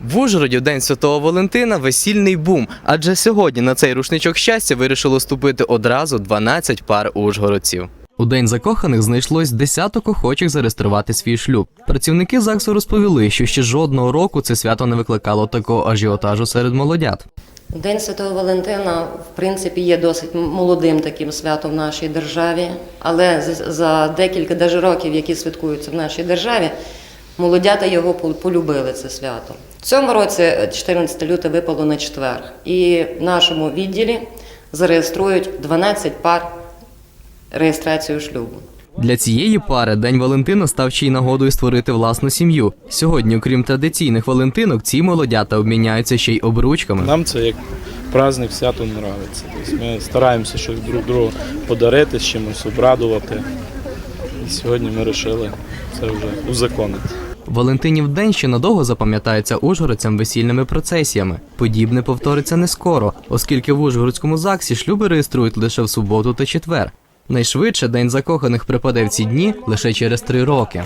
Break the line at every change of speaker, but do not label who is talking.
В Ужгороді в День Святого Валентина весільний бум, адже сьогодні на цей рушничок щастя вирішило ступити одразу 12 пар ужгородців. У день закоханих знайшлось десяток охочих зареєструвати свій шлюб. Працівники ЗАГСу розповіли, що ще жодного року це свято не викликало такого ажіотажу серед молодят.
День Святого Валентина, в принципі, є досить молодим таким святом в нашій державі, але за декілька даже років, які святкуються в нашій державі, молодята його пол- полюбили це свято. Цьому році е, 14 лютого випало на четвер, і в нашому відділі зареєструють 12 пар реєстрацію шлюбу.
Для цієї пари День Валентина став ще й нагодою створити власну сім'ю. Сьогодні, окрім традиційних валентинок, ці молодята обміняються ще й обручками.
Нам це як праздник свято нравиться. Тобто ми стараємося щось друг другу подарити, з чимось обрадувати. І сьогодні ми вирішили це вже узаконити.
Валентинів день ще надовго запам'ятається ужгородцям весільними процесіями. Подібне повториться не скоро, оскільки в Ужгородському ЗАГСі шлюби реєструють лише в суботу та четвер. Найшвидше день закоханих припаде в ці дні лише через три роки.